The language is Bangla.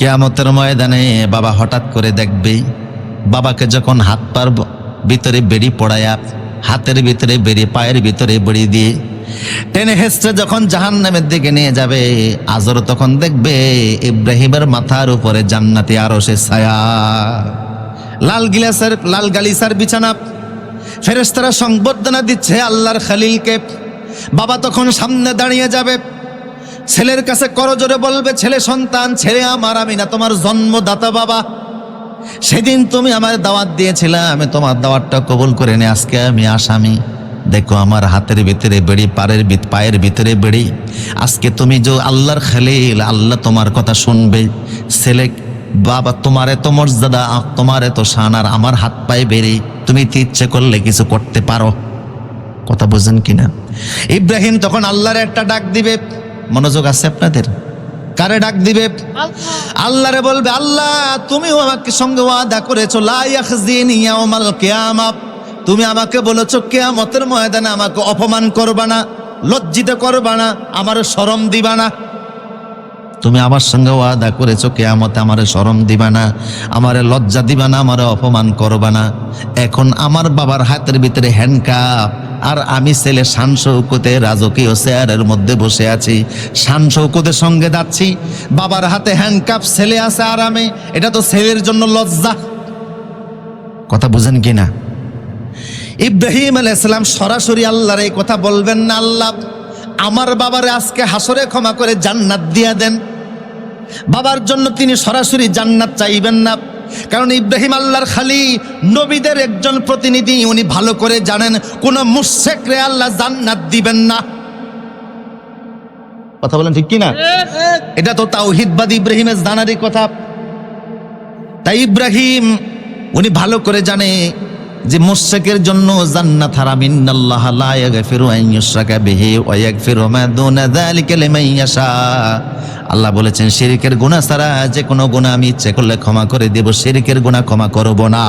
কেয়ামতের ময়দানে বাবা হঠাৎ করে দেখবে, বাবাকে যখন হাত পার ভিতরে বেড়ি পড়ায়া, হাতের ভিতরে বেড়ি, পায়ের ভিতরে বেড়ি দিয়ে টেনে হেসছে যখন জাহান নামের দিকে নিয়ে যাবে, আজর তখন দেখবে ইব্রাহিমের মাথার উপরে জান্নাতি আরও সে ছায়া। লাল গিলাসের, লাল গালিসার বিছানা। ফেরেশতারা সংবর্ধনা দিচ্ছে আল্লাহর খালিলকে। বাবা তখন সামনে দাঁড়িয়ে যাবে। ছেলের কাছে করজোরে বলবে, ছেলে সন্তান, ছেলে আমার, আমি না তোমার জন্মদাতা বাবা। সেদিন তুমি আমার দাওয়াত দিয়েছিলে, আমি তোমার দাওয়াতটা কবুল করে নে, আজকে আমি আসামি। দেখো আমার হাতের ভিতরে বেড়ি পায়ের পায়ের ভিতরে বেড়ি। আজকে তুমি যে আল্লাহর খালিল, আল্লাহ তোমার কথা শুনবে। ছেলে, বাবা, তোমার এত মর্যাদা তোমার এত শান, আর আমার হাত পায়ে বেড়ে। তুমি ইচ্ছে করলে কিছু করতে পারো। কথা বুঝেন কিনা? ইব্রাহিম তখন আল্লাহর একটা ডাক দিবে মনোযোগ আছে আপনাদের? কারে ডাক দিবে? আল্লাহরে বলবে আল্লাহ তুমিও আমাকে সঙ্গে ওয়াদা করেছ লা ইয়াখজিনি ইয়াউমাল কিয়ামাহ তুমি আমাকে বলেছ কিয়ামতের ময়দানে আমাকে অপমান করবা না লজ্জিত করবা না আমার শরম দিবা না। তুমি আমার সঙ্গে ওয়াদা করেছ কেয়ামতে আমারে শরম দিবা না আমারে লজ্জা দিবা না আমারে অপমান করবা না। এখন আমার বাবার হাতের ভিতরে হ্যান্ডকাপ আর আমি ছেলে শান শৌকতে রাজকীয় চেয়ারের মধ্যে বসে আছি। শান শৌকতের সঙ্গে যাচ্ছি। বাবার হাতে হ্যান্ডকাপ ছেলে আছে আরামে এটা তো ছেলের জন্য লজ্জা। কথা বুঝেন কি না? ইব্রাহিম আলাইসালাম সরাসরি আল্লাহর এই কথা বলবেন না, আল্লাহ, আমার বাবারে আজকে হাসরে ক্ষমা করে জান্নাত দিয়া দেন। বাবার জন্য তিনি সরাসরি জান্নাত চাইবেন না। কারণ ইব্রাহিম আল্লাহর খালি নবীদের একজন প্রতিনিধি, উনি ভালো করে জানেন, কোন মুশেকরে আল্লাহ জান্নাত দিবেন না। কথা বলেন ঠিক কি না এটা তো তাওহিদবাদ ইব্রাহিমের জানারই কথা। তাই ইব্রাহিম, উনি ভালো করে জানে যে মুশরিকের জন্য জান্নাত হারাম। ইন্নাল্লাহ লা ইয়াগফিরু আন ইউশরাকা বিহি ওয়া ইয়াগফিরু মা দুনা যালিকা লিমান ইয়াশা। আল্লাহ বলেছেন, শেরিকের গুণা ছাড়া যে কোনো গুণা আমি ইচ্ছে করলে ক্ষমা করে দেব, শিরিকের গুণা ক্ষমা করব না।